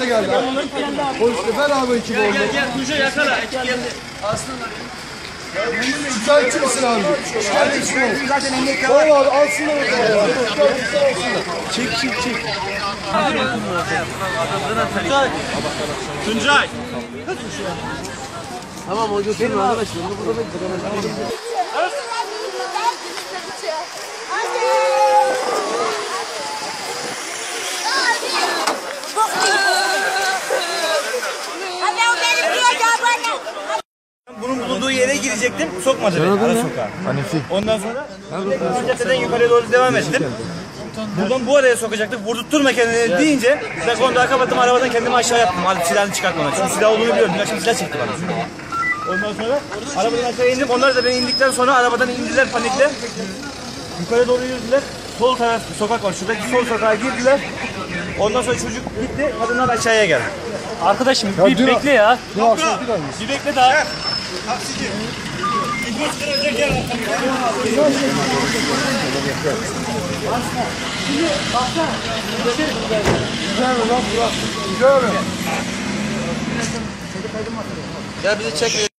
polis de geldi. Polis de ver abi ekibi Gel gel Tuğçe yakala. Ekip geldi. Aslanlar. Şikayetçi misin abi? Şikayetçi misin? Tamam abi alsınlar o zaman. Çek çek çek. Tuncay. Tamam o götürün arkadaşlar. Bunu burada bekle. Hadi o benim diyor ya bana. Bulunduğu yere girecektim. Sokmadı beni ara sokağa. Hanefi. Ondan sonra ben caddeden yukarıya doğru devam ettim. Buradan bu araya sokacaktık. Vurdurtturma kendini deyince ben kondağı kapattım arabadan kendimi aşağı yaptım. Hadi silahını çıkartmadan. Çünkü silah olduğunu biliyorum. Dün akşam silah çekti bana. Ondan sonra arabadan aşağı indim. Onlar da ben indikten sonra arabadan indiler panikle. Yukarı doğru yürüdüler. Sol taraf sokak var. Şuradaki sol sokağa girdiler. Ondan sonra çocuk gitti. Kadınlar aşağıya geldi. Arkadaşım Ya bir bekle ya. Bu akşam bir tane. Bir bekle daha. Güzel mi lan Burak? Güzel mi? Ya bizi çek.